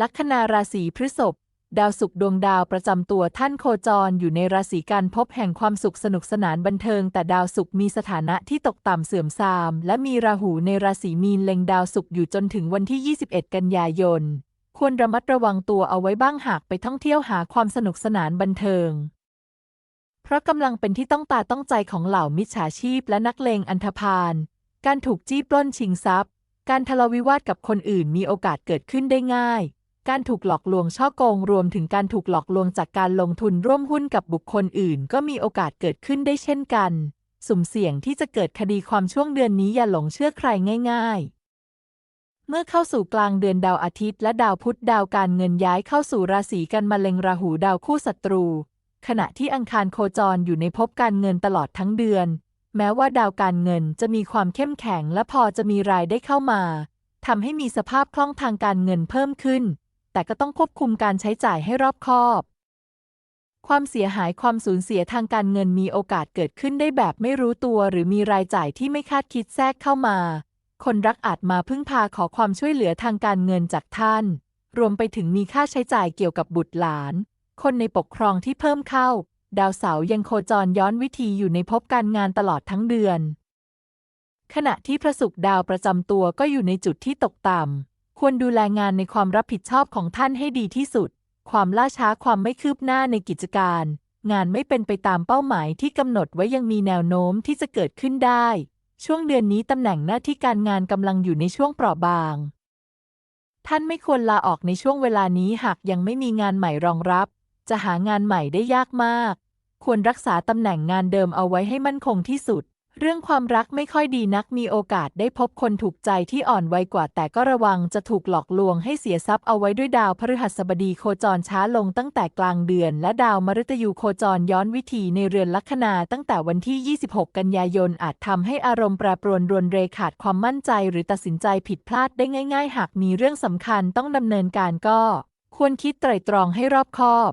ลัคนาราศีพฤษภดาวศุกร์ดวงดาวประจำตัวท่านโคจรอยู่ในราศีการพบแห่งความสุขสนุกสนานบันเทิง แต่ดาวศุกร์มีสถานะที่ตกต่ำเสื่อมทราม และมีราหูในราศีมีนเล็งดาวศุกร์อยู่จนถึงวันที่ 21 กันยายน ควรระมัดระวังตัวเอาไว้บ้างหากไปท่องเที่ยวหาความสนุกสนานบันเทิง เพราะกำลังเป็นที่ต้องตาต้องใจของเหล่ามิจฉาชีพและนักเลงอันธพาล การถูกจี้ปล้นชิงทรัพย์ การทะเลาะวิวาทกับคนอื่นมีโอกาสเกิดขึ้นได้ง่าย การถูกหลอกลวงช่อโกงรวมถึงการถูกหลอกลวงจากการลงทุนร่วมหุ้นกับบุคคลอื่น ก็มีโอกาสเกิดขึ้นได้เช่นกัน สุ่มเสี่ยงที่จะเกิดคดีความช่วงเดือนนี้อย่าหลงเชื่อใครง่าย ๆเมื่อเข้าสู่กลางเดือนดาวอาทิตย์และดาวพุธดาวการเงินย้ายเข้าสู่ราศีกันมาเล็งราหูดาวคู่ศัตรู ขณะที่อังคารโคจรอยู่ในภพการเงินตลอดทั้งเดือน แม้ว่าดาวการเงินจะมีความเข้มแข็งและพอจะมีรายได้เข้ามาทำให้มีสภาพคล่องทางการเงินเพิ่มขึ้น แต่ก็ต้องควบคุมการใช้จ่ายให้รอบคอบ ความเสียหายความสูญเสียทางการเงินมีโอกาสเกิดขึ้นได้แบบไม่รู้ตัว หรือมีรายจ่ายที่ไม่คาดคิดแทรกเข้ามา คนรักอาจมาพึ่งพาขอความช่วยเหลือทางการเงินจากท่าน รวมไปถึงมีค่าใช้จ่ายเกี่ยวกับบุตรหลาน คนในปกครองที่เพิ่มเข้า ดาวเสาร์ยังโคจรย้อนวิธีอยู่ในภพการงานตลอดทั้งเดือนขณะที่พระศุกร์ดาวประจำตัวก็อยู่ในจุดที่ตกต่ำ ควรดูแลงานในความรับผิดชอบของท่านให้ดีที่สุด ความล่าช้าความไม่คืบหน้าในกิจการ งานไม่เป็นไปตามเป้าหมายที่กำหนดไว้ยังมีแนวโน้มที่จะเกิดขึ้นได้ ช่วงเดือนนี้ตำแหน่งหน้าที่การงานกำลังอยู่ในช่วงเปราะบาง ท่านไม่ควรลาออกในช่วงเวลานี้หากยังไม่มีงานใหม่รองรับ จะหางานใหม่ได้ยากมาก ควรรักษาตำแหน่งงานเดิมเอาไว้ให้มั่นคงที่สุด เรื่องความรักไม่ค่อยดีนักมีโอกาสได้พบคนถูกใจที่อ่อนวัยกว่า แต่ก็ระวังจะถูกหลอกลวงให้เสียทรัพย์เอาไว้ด้วยดาวพฤหัสบดีโคจรช้าลงตั้งแต่กลางเดือน และดาวมฤตยูโคจรย้อนวิถีในเรือนลัคนาตั้งแต่วันที่ 26 กันยายนอาจทำให้อารมณ์แปรปรวนรวนเรขาดความมั่นใจ หรือตัดสินใจผิดพลาดได้ง่าย ๆ หากมีเรื่องสำคัญต้องดำเนินการก็ ควรคิดไตร่ตรองให้รอบคอบ